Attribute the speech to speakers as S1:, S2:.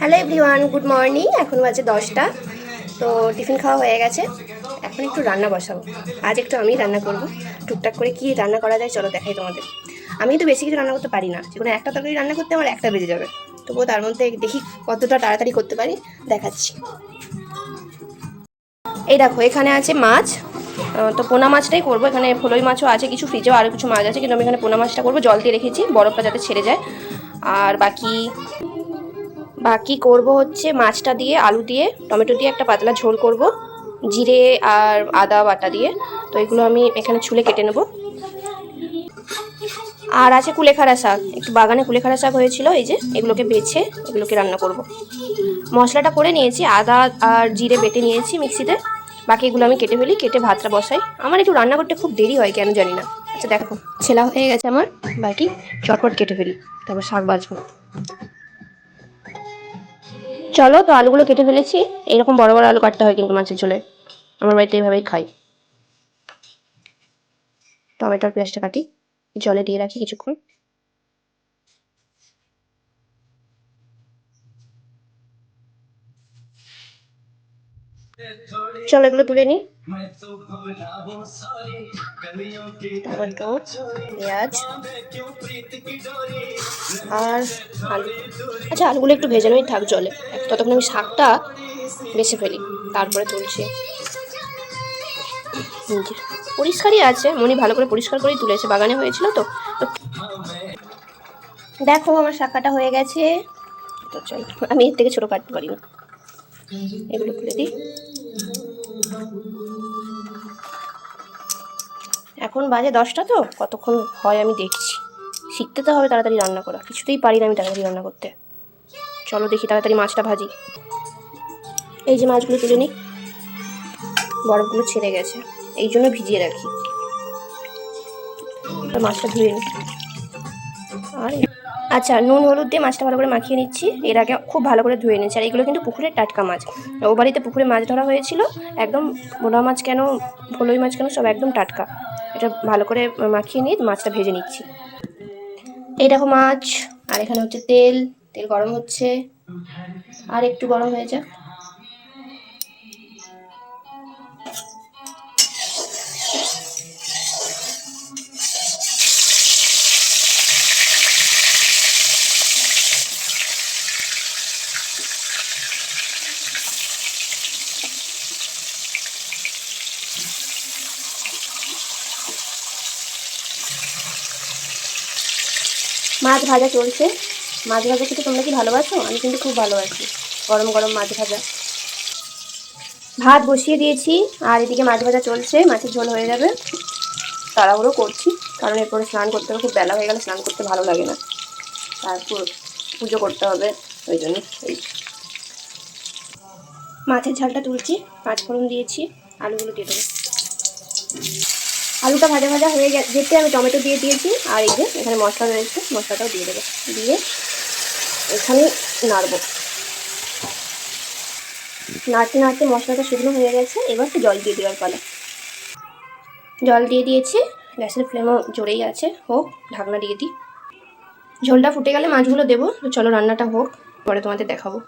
S1: Hello everyone, good morning. এখন বাজে দশটা, তো টিফিন খাওয়া হয়ে গেছে। এখন একটু রান্না বসাবো। আজ একটু আমি রান্না করব। টুকটাক করে কি রান্না করা যায় চলো দেখাই তোমাদের। আমি তো বেশি কিছু রান্না করতে পারি না। যে কোনো একটা তরকারি রান্না করতে আমার একটা বেজে যাবে। তবুও তার মধ্যে দেখি কতটা তাড়াতাড়ি করতে পারি, দেখাচ্ছি। এই দেখো, এখানে আছে মাছ। তো পোনা মাছটাই করব। এখানে ফলই মাছও আছে, কিছু ফ্রিজেও আরও কিছু মাছ আছে, কিন্তু আমি এখানে পোনা মাছটা করব। জল দিয়ে রেখেছি, বরফটা যাতে ছেড়ে যায়। আর বাকি বাকি করব হচ্ছে, মাছটা দিয়ে, আলু দিয়ে, টমেটো দিয়ে একটা পাতলা ঝোল করব, জিরে আর আদা বাটা দিয়ে। তো এগুলো আমি এখানে ছুলে কেটে নেব। আর আছে কুলেখাড়া শাক, একটু বাগানে কুলেখাড়া শাক হয়েছিল এই যে, এগুলোকে বেছে, এগুলোকে রান্না করব। মশলাটা করে নিয়েছি, আদা আর জিরে বেটে নিয়েছি মিক্সিতে বাকি এগুলো আমি কেটে ফেলি, কেটে ভাতটা বসাই। আমার একটু রান্না করতে খুব দেরি হয় কেন জানি না। আচ্ছা দেখো, ছেলা হয়ে গেছে আমার, বাকি চটপট কেটে ফেলি, তারপর শাক বাজবো চলো, তো আলুগুলো কেটে ফেলেছি। এরকম বড় বড় আলু কাটতে হয় কিন্তু মাছের ঝোলে। আমার বাড়িতে এইভাবেই খাই টমেটোর পেঁয়াজটা কাটি, জলে দিয়ে রাখি কিছুক্ষণ। চলো এগুলো তুলে নিই পেঁয়াজ আর আলু। আচ্ছা আলুগুলো একটু ভেজে নেই, থাক জলে। ততক্ষণ আমি শাকটা বেছে ফেলি, তারপরে তুলছি। পরিষ্কারই আছে, মনি ভালো করে পরিষ্কার করেই তুলেছে, বাগানে হয়েছিল তো। তো দেখো, আমার শাখাটা হয়ে গেছে। তো চল, আমি এর থেকে ছোটো কাটতে পারি না এগুলো খুলে দিই। এখন বাজে দশটা তো, কতক্ষণ হয় আমি দেখছি। শিখতে তো হবে তাড়াতাড়ি রান্না করা, কিছুতেই পারি না আমি তাড়াতাড়ি রান্না করতে। চলো দেখি তাড়াতাড়ি মাছটা ভাজি। এই যে মাছগুলো তুলে নিই। বরফগুলো ছেড়ে গেছে, এই জন্য ভিজিয়ে রাখি। মাছটা ধুয়ে নিই। আর আচ্ছা নুন, হলুদ দিয়ে মাছটা ভালো করে মাখিয়ে নিচ্ছি। এর আগে খুব ভালো করে ধুয়ে নিচ্ছি আর এগুলো কিন্তু পুকুরের টাটকা মাছ। ও বাড়িতে পুকুরে মাছ ধরা হয়েছিল। একদম ভোলা মাছ কেন, ভোলই মাছ কেন, সব একদম টাটকা। এটা ভালো করে মাখিয়ে নিয়ে মাছটা ভেজে নিচ্ছি। এই দেখো মাছ। আর এখানে হচ্ছে তেল। তেল গরম হচ্ছে। আর একটু গরম হয়ে যাক। মাছ ভাজা চলছে। মাছ ভাজা খেতে তোমরা কি ভালোবাসো? আমি কিন্তু খুব ভালোবাসি গরম গরম মাছ ভাজা। ভাত বসিয়ে দিয়েছি, আর এদিকে মাছ ভাজা চলছে, মাছের ঝোল হয়ে যাবে। তাড়াহুড়ো করছি, কারণ এরপরে স্নান করতে হবে, খুব বেলা হয়ে গেলে স্নান করতে ভালো লাগে না। তারপর পুজো করতে হবে, ওই জন্য এই। মাছের ঝালটা তুলছি পাঁচ ফোড়ন দিয়েছি, আলুগুলো দিয়ে দেবো আলুটা ভাজা ভাজা হয়ে যেতে আমি টমেটো দিয়ে দিয়েছি, আর এই যে এখানে মশলা রয়েছে, মশলাটাও দিয়ে দেবো। দিয়ে এখানে নাড়বো। নাড়তে নাড়তে মশলাটা শুকনো হয়ে গেছে, এবার জল দিয়ে দেওয়ার পালা। জল দিয়ে দিয়েছি, গ্যাসের ফ্লেমও জোরেই আছে, হোক, ঢাকনা দিয়ে দিই। ঝোলটা ফুটে গেলে মাছগুলো দেবো চলো রান্নাটা হোক, পরে তোমাদের দেখাবো।